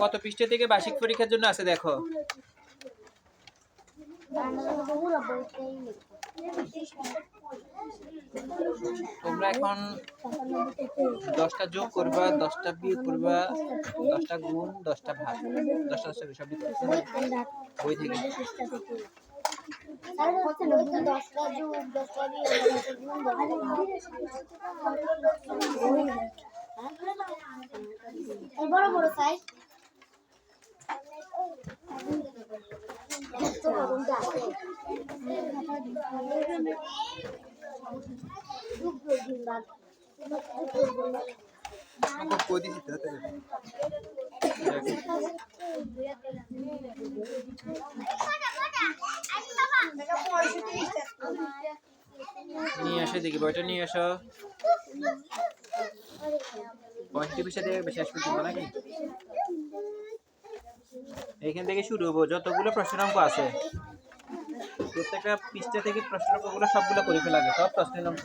কত পৃষ্ঠা থেকে বার্ষিক পরীক্ষার জন্য আছে দেখো? তোমরা এখন দশটা যোগ করবা, দশটা বিয়োগ করবা, দশটা গুণ, দশটা ভাগ। দশটা দশটা সব। বই থেকে। বড় বড় সাইজ আমাকে দিতে হতে হবে। নিয়ে আসো দেখি বইটা নিয়ে আসো আসবে নাকি? এইখান থেকে শুরু হব, যতগুলো প্রশ্ন অঙ্ক আছে, প্রত্যেকটা পৃষ্ঠা থেকে প্রশ্ন অঙ্কগুলো সবগুলো করে ফেলা সব প্রশ্নের অঙ্ক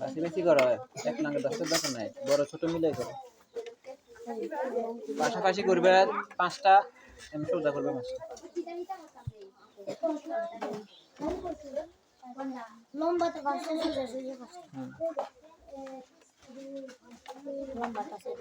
বেশি বেশি করো এক নাঙ্গে দশটার দরকার নাই, বড় ছোট মিলে করো। পাশাপাশি করবে পাঁচটা, এমনি সোজা করবে পাঁচটা। সোজা সোজা পাঁচটা। লম্বাটা সেটা